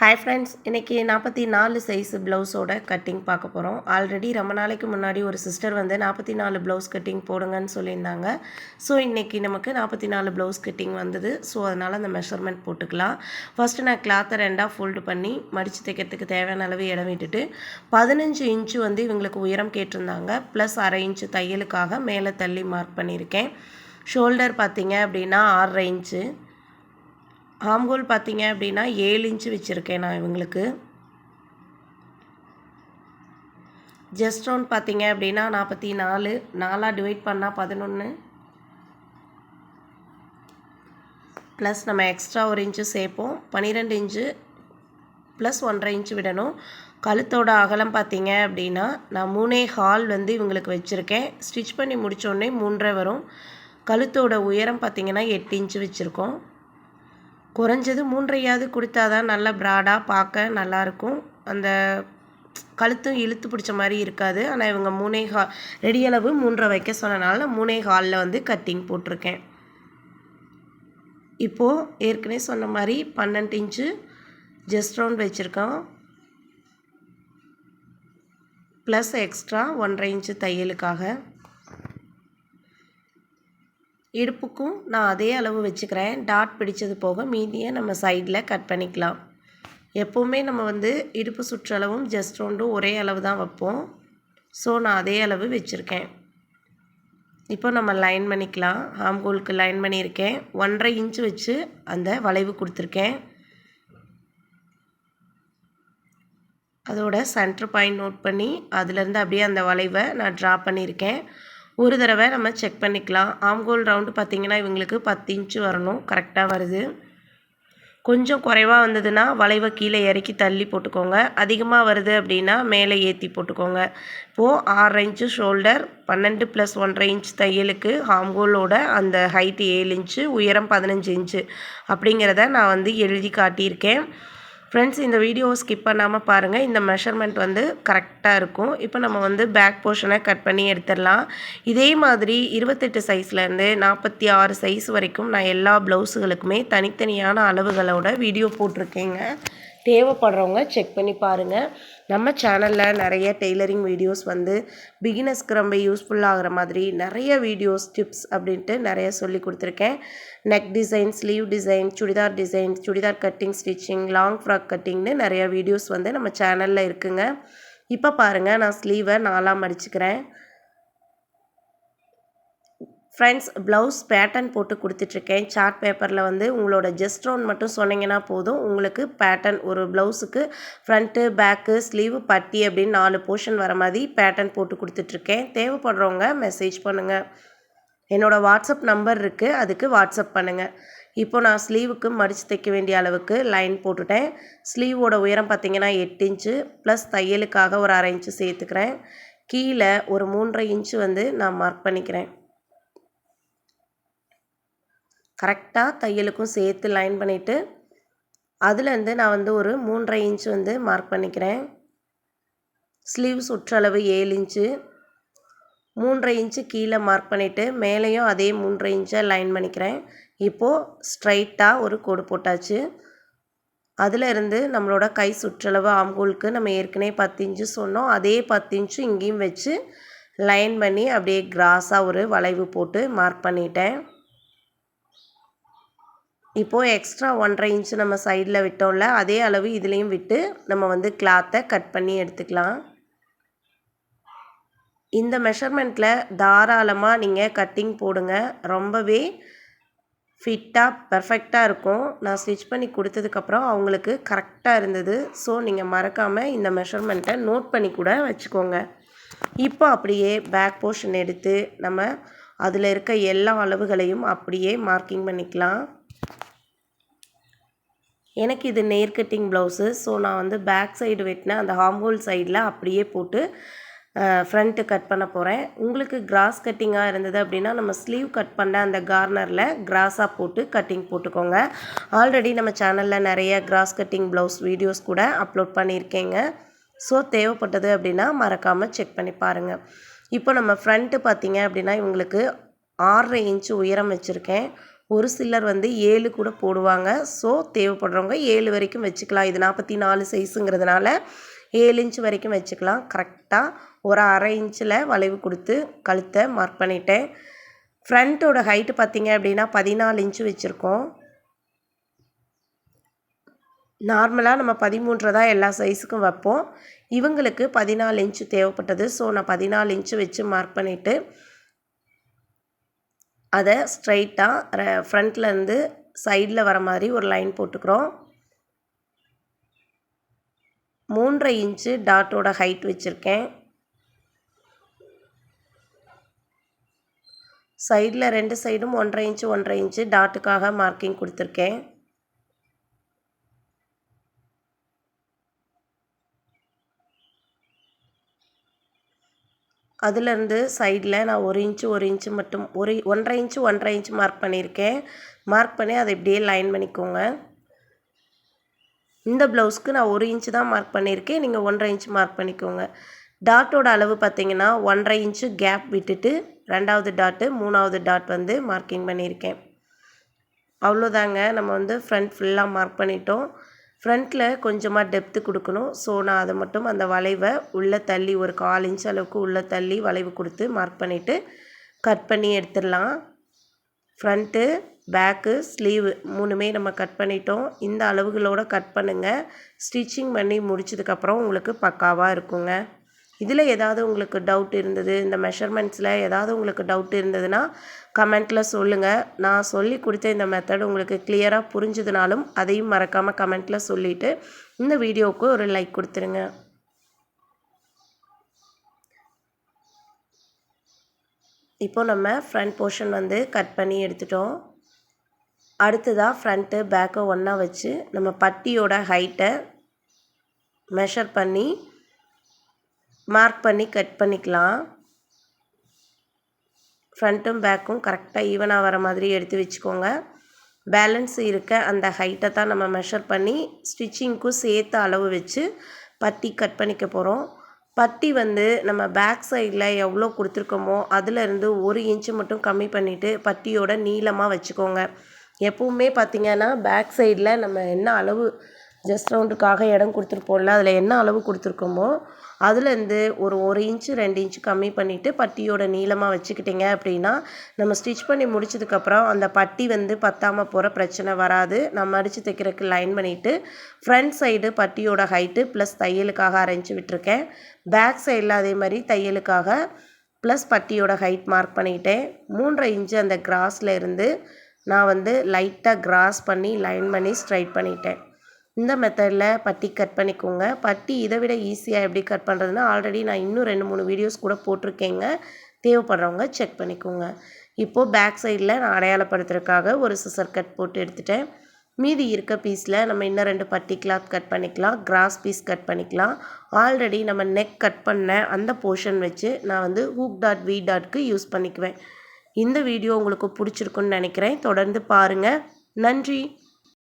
Hi friends இன்றைக்கி நாற்பத்தி நாலு சைஸ் ப்ளவுஸோட கட்டிங் பார்க்க போகிறோம் ஆல்ரெடி ரொம்ப நாளைக்கு முன்னாடி ஒரு சிஸ்டர் வந்து நாற்பத்தி நாலு ப்ளவுஸ் கட்டிங் போடுங்கன்னு சொல்லியிருந்தாங்க. ஸோ இன்றைக்கி நமக்கு நாற்பத்தி நாலு ப்ளவுஸ் கட்டிங் வந்தது. ஸோ அதனால் அந்த மெஷர்மெண்ட் போட்டுக்கலாம். ஃபஸ்ட்டு நான் கிளாத்தை ரெண்டாக ஃபோல்டு பண்ணி மடித்து தைக்கிறதுக்கு தேவையான அளவு இடம் விட்டுட்டு பதினஞ்சு இன்ச்சு வந்து இவங்களுக்கு உயரம் கேட்டிருந்தாங்க. ப்ளஸ் அரை இன்ச்சு தையலுக்காக மேலே தள்ளி மார்க் பண்ணியிருக்கேன். ஷோல்டர் பார்த்தீங்க அப்படின்னா ஆறரை இன்ச்சு ஆம்கோல் பார்த்தீங்க அப்படின்னா ஏழு இன்ச்சு வச்சுருக்கேன் நான் இவங்களுக்கு. ஜஸ்ட் ரவுண்ட் பார்த்தீங்க அப்படின்னா நாற்பத்தி நாலு நாலாக டிவைட் பண்ணால் பதினொன்று ப்ளஸ் நம்ம எக்ஸ்ட்ரா ஒரு இன்ச்சு சேர்ப்போம். பன்னிரெண்டு இன்ச்சு ப்ளஸ் ஒன்றரை இன்ச்சு விடணும். கழுத்தோட அகலம் பார்த்தீங்க அப்படின்னா நான் மூணே ஹால் வந்து இவங்களுக்கு வச்சுருக்கேன். ஸ்டிச் பண்ணி முடித்தோடனே மூன்றரை வரும். கழுத்தோட உயரம் பார்த்திங்கன்னா எட்டு இன்ச்சு வச்சுருக்கோம். குறைஞ்சது மூன்றையாவது கொடுத்தா தான் நல்லா ப்ராடாக பார்க்க நல்லாயிருக்கும். அந்த கழுத்தும் இழுத்து பிடிச்ச மாதிரி இருக்காது. ஆனால் இவங்க மூணே ஹா ரெடியளவு மூன்றை மூன்றரை வைக்க சொன்னனால மூணே ஹாலில் வந்து கட்டிங் போட்டிருக்கேன். இப்போது ஏற்கனவே சொன்ன மாதிரி பன்னெண்டு இன்ச்சு ஜஸ்ட் ரவுண்ட் வச்சுருக்கோம். ப்ளஸ் எக்ஸ்ட்ரா ஒன்றரை இன்ச்சு தையலுக்காக. இடுப்புக்கும் நான் அதே அளவு வச்சுக்கிறேன். டாட் பிடிச்சது போக மீதியை நம்ம சைடில் கட் பண்ணிக்கலாம். எப்போவுமே நம்ம வந்து இடுப்பு சுற்றளவும் ஜஸ்ட் ரவுண்டும் ஒரே அளவு தான் வைப்போம். ஸோ நான் அதே அளவு வச்சுருக்கேன். இப்போ நம்ம லைன் பண்ணிக்கலாம். ஹாம்கோலுக்கு லைன் பண்ணியிருக்கேன். ஒன்றரை இன்ச்சு வச்சு அந்த வளைவு கொடுத்துருக்கேன். அதோட சென்டர் பாயிண்ட் நோட் பண்ணி அதுலேருந்து அப்படியே அந்த வளைவை நான் ட்ரா பண்ணியிருக்கேன். ஒரு தடவை நம்ம செக் பண்ணிக்கலாம். ஆம்கோல் ரவுண்டு பார்த்திங்கன்னா இவங்களுக்கு பத்து இன்ச்சு வரணும். கரெக்டாக வருது. கொஞ்சம் குறைவாக வந்ததுன்னா வளைவை கீழே இறக்கி தள்ளி போட்டுக்கோங்க. அதிகமாக வருது அப்படின்னா மேலே ஏற்றி போட்டுக்கோங்க. இப்போது ஆறரை இன்ச்சு ஷோல்டர் பன்னெண்டு ப்ளஸ் ஒன்றரை இன்ச் தையலுக்கு ஹாம்கோலோட அந்த ஹைட்டு ஏழு இன்ச்சு உயரம் பதினஞ்சு இன்ச்சு அப்படிங்கிறத நான் வந்து எழுதி காட்டியிருக்கேன். ஃப்ரெண்ட்ஸ் இந்த வீடியோவை ஸ்கிப் பண்ணாமல் பாருங்கள் இந்த மெஷர்மெண்ட் வந்து கரெக்டாக இருக்கும். இப்போ நம்ம வந்து பேக் போர்ஷனை கட் பண்ணி எடுத்துடலாம். இதே மாதிரி இருபத்தெட்டு சைஸ்லேருந்து நாற்பத்தி ஆறு சைஸ் வரைக்கும் நான் எல்லா ப்ளவுஸுகளுக்குமே தனித்தனியான அளவுகளோட வீடியோ போட்டிருக்கேங்க. தேவைப்படுறவங்க செக் பண்ணி பாருங்கள் நம்ம சேனலில் நிறைய டெய்லரிங் வீடியோஸ் வந்து பிகினர்ஸ்க்கு ரொம்ப யூஸ்ஃபுல்லாகிற மாதிரி நிறைய வீடியோஸ் டிப்ஸ் அப்படின்ட்டு நிறைய சொல்லி கொடுத்துருக்கேன். Neck design sleeve design chudidar design chudidar cutting stitching long frock கட்டிங்னு நிறைய வீடியோஸ் வந்து நம்ம சேனலில் இருக்குங்க. இப்போ பாருங்கள் நான் ஸ்லீவை நாலாம் அடிச்சுக்கிறேன் ஃப்ரெண்ட்ஸ் ப்ளவுஸ் பேட்டர்ன் போட்டு கொடுத்துட்ருக்கேன். சார்ட் பேப்பரில் வந்து உங்களோட ஜஸ்ட் ரவுண்ட் மட்டும் சொன்னீங்கன்னா போதும். உங்களுக்கு பேட்டர்ன் ஒரு ப்ளவுஸுக்கு ஃப்ரண்ட்டு பேக்கு ஸ்லீவ் பட்டி அப்படின்னு நாலு போர்ஷன் வர மாதிரி பேட்டர்ன் போட்டு கொடுத்துட்ருக்கேன். தேவைப்படுறவங்க மெசேஜ் பண்ணுங்கள் என்னோடய வாட்ஸ்அப் நம்பர் இருக்குது அதுக்கு வாட்ஸ்அப் பண்ணுங்கள் இப்போ நான் ஸ்லீவுக்கு மடித்து தைக்க வேண்டிய அளவுக்கு லைன் போட்டுட்டேன். ஸ்லீவோட உயரம் பார்த்திங்கன்னா எட்டு இன்ச்சு. ப்ளஸ் தையலுக்காக ஒரு அரை இன்ச்சு சேர்த்துக்கிறேன். கீழே ஒரு மூன்றரை இன்ச்சு வந்து நான் மார்க் பண்ணிக்கிறேன். கரெக்டாக தையலுக்கும் சேர்த்து லைன் பண்ணிவிட்டு அதுலேருந்து நான் வந்து ஒரு மூன்றரை இன்ச் வந்து மார்க் பண்ணிக்கிறேன். ஸ்லீவ் சுற்றளவு ஏழு இன்ச்சு மூன்றரை இன்ச்சு கீழே மார்க் பண்ணிவிட்டு மேலேயும் அதே மூன்றரை இன்ச்சை லைன் பண்ணிக்கிறேன். இப்போது ஸ்ட்ரைட்டாக ஒரு கோடு போட்டாச்சு. அதில் இருந்து நம்மளோட கை சுற்றளவு ஆம்பூலுக்கு நம்ம ஏற்கனவே பத்து இன்ச்சு சொன்னோம். அதே பத்து இன்ச்சு இங்கேயும் வச்சு லைன் பண்ணி அப்படியே கிராஸாக ஒரு வளைவு போட்டு மார்க் பண்ணிட்டேன். இப்போது எக்ஸ்ட்ரா ஒன்றரை இன்ச்சு நம்ம சைடில் விட்டோம்ல அதே அளவு இதுலேயும் விட்டு நம்ம வந்து கிளாத்தை கட் பண்ணி எடுத்துக்கலாம். இந்த மெஷர்மெண்ட்டில் தாராளமாக நீங்கள் கட்டிங் போடுங்க. ரொம்பவே ஃபிட்டாக பர்ஃபெக்டாக இருக்கும். நான் ஸ்டிச் பண்ணி கொடுத்ததுக்கப்புறம் அவங்களுக்கு கரெக்டாக இருந்தது. ஸோ நீங்கள் மறக்காமல் இந்த மெஷர்மெண்ட்டை நோட் பண்ணி கூட வச்சுக்கோங்க. இப்போ அப்படியே பேக் போர்ஷன் எடுத்து நம்ம அதில் இருக்க எல்லா அளவுகளையும் அப்படியே மார்க்கிங் பண்ணிக்கலாம். எனக்கு இது நேர் கட்டிங் ப்ளவுஸு ஸோ நான் வந்து பேக் சைடு வெட்டினேன் அந்த ஹாம்ஹோல் சைடில் அப்படியே போட்டு ஃப்ரண்ட்டு கட் பண்ண போகிறேன் உங்களுக்கு கிராஸ் கட்டிங்காக இருந்தது அப்படின்னா நம்ம ஸ்லீவ் கட் பண்ண அந்த கார்னரில் கிராஸாக போட்டு கட்டிங் போட்டுக்கோங்க. ஆல்ரெடி நம்ம சேனலில் நிறைய கிராஸ் கட்டிங் ப்ளவுஸ் வீடியோஸ் கூட அப்லோட் பண்ணியிருக்கேங்க. ஸோ தேவைப்பட்டது அப்படின்னா மறக்காமல் செக் பண்ணி பாருங்கள் இப்போ நம்ம ஃப்ரண்ட்டு பார்த்தீங்க அப்படின்னா இவங்களுக்கு ஆறரை இன்ச்சு உயரம் வச்சுருக்கேன். ஒரு சிலர் வந்து ஏழு கூட போடுவாங்க. ஸோ தேவைப்படுறவங்க ஏழு வரைக்கும் வச்சுக்கலாம். இது நாற்பத்தி நாலு சைஸுங்கிறதுனால ஏழு இன்ச் வரைக்கும் வச்சுக்கலாம். கரெக்டாக ஒரு அரை இன்ச்சில் வளைவு கொடுத்து கழுத்தை மார்க் பண்ணிட்டேன். ஃப்ரண்ட்டோட ஹைட்டு பார்த்தீங்க அப்படின்னா பதினாலு இன்ச்சு வச்சுருக்கோம். நார்மலாக நம்ம பதிமூன்று தான் எல்லா சைஸுக்கும் வைப்போம். இவங்களுக்கு பதினாலு இன்ச்சு தேவைப்பட்டது. ஸோ நான் பதினாலு இன்ச்சு வச்சு மார்க் பண்ணிவிட்டு அதை ஸ்ட்ரைட்டாக ஃப்ரண்ட்லேருந்து சைடில் வர மாதிரி ஒரு லைன் போட்டுக்கிறோம். மூன்றரை இன்ச்சு டாட்டோட ஹைட் வச்சுருக்கேன். சைடில் ரெண்டு சைடும் ஒன்றரை இன்ச்சு ஒன்றரை இன்ச்சு டாட்டுக்காக மார்க்கிங் கொடுத்துருக்கேன். அதுலேருந்து சைடில் நான் ஒரு இன்ச்சு ஒரு இன்ச்சு மட்டும் ஒரு ஒன்றரை இன்ச்சு ஒன்றரை இன்ச்சு மார்க் பண்ணியிருக்கேன். மார்க் பண்ணி அதை இப்படியே லைன் பண்ணிக்கோங்க. இந்த ப்ளவுஸ்க்கு நான் ஒரு இன்ச்சு தான் மார்க் பண்ணியிருக்கேன். நீங்கள் ஒன்றரை இன்ச்சு மார்க் பண்ணிக்கோங்க. டாட்டோட அளவு பார்த்தீங்கன்னா ஒன்றரை இன்ச்சு கேப் விட்டுட்டு ரெண்டாவது டாட்டு மூணாவது டாட் வந்து மார்க்கிங் பண்ணியிருக்கேன். அவ்வளோதாங்க. நம்ம வந்து ஃப்ரண்ட் ஃபுல்லாக மார்க் பண்ணிட்டோம். ஃப்ரண்ட்டில் கொஞ்சமாக டெப்த்து கொடுக்கணும். ஸோ நான் அதை மட்டும் அந்த வளைவை உள்ளே தள்ளி ஒரு கால் இன்ச் அளவுக்கு உள்ளே தள்ளி வளைவு கொடுத்து மார்க் பண்ணிவிட்டு கட் பண்ணி எடுத்துடலாம். ஃப்ரண்ட்டு பேக்கு ஸ்லீவு மூணுமே நம்ம கட் பண்ணிட்டோம். இந்த அளவுகளோடு கட் பண்ணுங்கள் ஸ்டிச்சிங் பண்ணி முடிச்சதுக்கப்புறம் உங்களுக்கு பக்காவாக இருக்குங்க. இதில் ஏதாவது உங்களுக்கு டவுட் இருந்தது இந்த மெஷர்மெண்ட்ஸில் ஏதாவது உங்களுக்கு டவுட் இருந்ததுன்னா கமெண்ட்டில் சொல்லுங்கள் நான் சொல்லி கொடுத்த இந்த மெத்தட் உங்களுக்கு கிளியராக புரிஞ்சதுனாலும் அதையும் மறக்காமல் கமெண்ட்டில் சொல்லிவிட்டு இந்த வீடியோவுக்கு ஒரு லைக் கொடுத்துருங்க. இப்போ நம்ம ஃப்ரண்ட் போர்ஷன் வந்து கட் பண்ணி எடுத்துட்டோம். அடுத்ததாக ஃப்ரண்ட்டு பேக்கை ஒன்றா வச்சு நம்ம பட்டியோட ஹைட்டை மெஷர் பண்ணி மார்க் பண்ணி கட் பண்ணிக்கலாம். ஃப்ரண்ட்டும் பேக்கும் கரெக்டாக ஈவனாக வர மாதிரி எடுத்து வச்சுக்கோங்க. பேலன்ஸ் இருக்க அந்த ஹைட்டை தான் நம்ம மெஷர் பண்ணி ஸ்டிச்சிங்க்கும் சேர்த்து அளவு வச்சு பட்டி கட் பண்ணிக்க போகிறோம் பட்டி வந்து நம்ம பேக் சைடில் எவ்வளோ கொடுத்துருக்கோமோ அதிலேருந்து ஒரு இன்ச்சு மட்டும் கம்மி பண்ணிவிட்டு பட்டியோட நீளமாக வச்சுக்கோங்க. எப்பவுமே பார்த்திங்கன்னா பேக் சைடில் நம்ம என்ன அளவு ஜஸ்ட் ரவுண்டுக்காக இடம் கொடுத்துருப்போம்ல அதில் என்ன அளவு கொடுத்துருக்கோமோ அதுலேருந்து ஒரு ஒரு இன்ச்சு ரெண்டு இன்ச்சு கம்மி பண்ணிவிட்டு பட்டியோட நீளமாக வச்சுக்கிட்டிங்க அப்படின்னா நம்ம ஸ்டிச் பண்ணி முடிச்சதுக்கப்புறம் அந்த பட்டி வந்து பத்தாமல் போகிற பிரச்சனை வராது. நம்ம அடித்து தைக்கிறதுக்கு லைன் பண்ணிவிட்டு ஃப்ரண்ட் சைடு பட்டியோட ஹைட்டு ப்ளஸ் தையலுக்காக அரைஞ்சி விட்டுருக்கேன். பேக் சைடில் அதே மாதிரி தையலுக்காக ப்ளஸ் பட்டியோட ஹைட் மார்க் பண்ணிக்கிட்டேன் மூன்றரை இன்ச்சு அந்த கிராஸில் இருந்து நான் வந்து லைட்டாக கிராஸ் பண்ணி லைன் பண்ணி ஸ்ட்ரைட் பண்ணிட்டேன். இந்த மெத்தடில் பட்டி கட் பண்ணிக்கோங்க. பட்டி இதை விட ஈஸியாக எப்படி கட் பண்ணுறதுன்னா ஆல்ரெடி நான் இன்னும் ரெண்டு மூணு வீடியோஸ் கூட போட்டிருக்கேங்க. தேவைப்படுறவங்க செக் பண்ணிக்கோங்க. இப்போது பேக் சைடில் நான் அடையாளப்படுத்துறதுக்காக ஒரு சிசர் கட் போட்டு எடுத்துட்டேன். மீதி இருக்க பீஸில் நம்ம இன்னும் ரெண்டு பட்டி கிளாத் கட் பண்ணிக்கலாம். கிராஸ் பீஸ் கட் பண்ணிக்கலாம். ஆல்ரெடி நம்ம நெக் கட் பண்ண அந்த போர்ஷன் வச்சு நான் வந்து ஹூக் டாட் வி டாட்க்கு யூஸ் பண்ணிக்குவேன். இந்த வீடியோ உங்களுக்கு பிடிச்சிருக்குன்னு நினைக்கிறேன். தொடர்ந்து பாருங்கள் நன்றி.